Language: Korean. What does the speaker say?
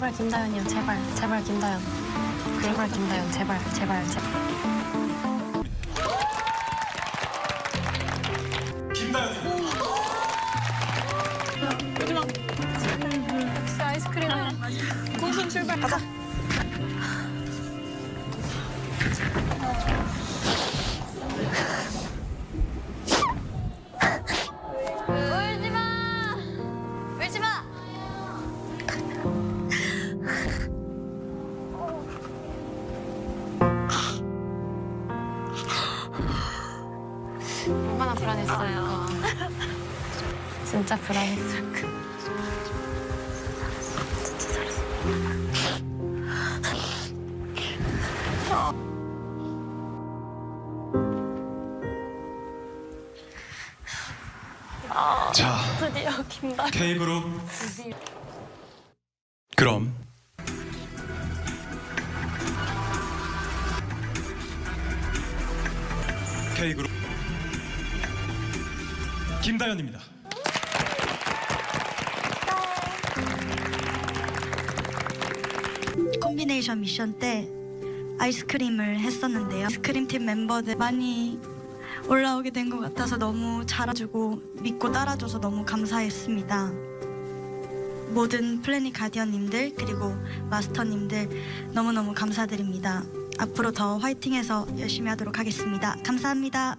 제발 김다현이요. 제발 제발 김다현. 제발 김다현. 제발 제발 제발. 김다현 아이스크림 군순 출발 가자. 얼마나 불안했어요. 진짜 불안했을까. 자 드디어 김다현. K그룹 그럼 K그룹 김다현입니다. 콤비네이션 미션 때 아이스크림을 했었는데요. 아이스크림 팀 멤버들 많이 올라오게 된 것 같아서 너무 잘해주고 믿고 따라줘서 너무 감사했습니다. 모든 플래닛 가디언님들 그리고 마스터님들 너무너무 감사드립니다. 앞으로 더 화이팅해서 열심히 하도록 하겠습니다. 감사합니다.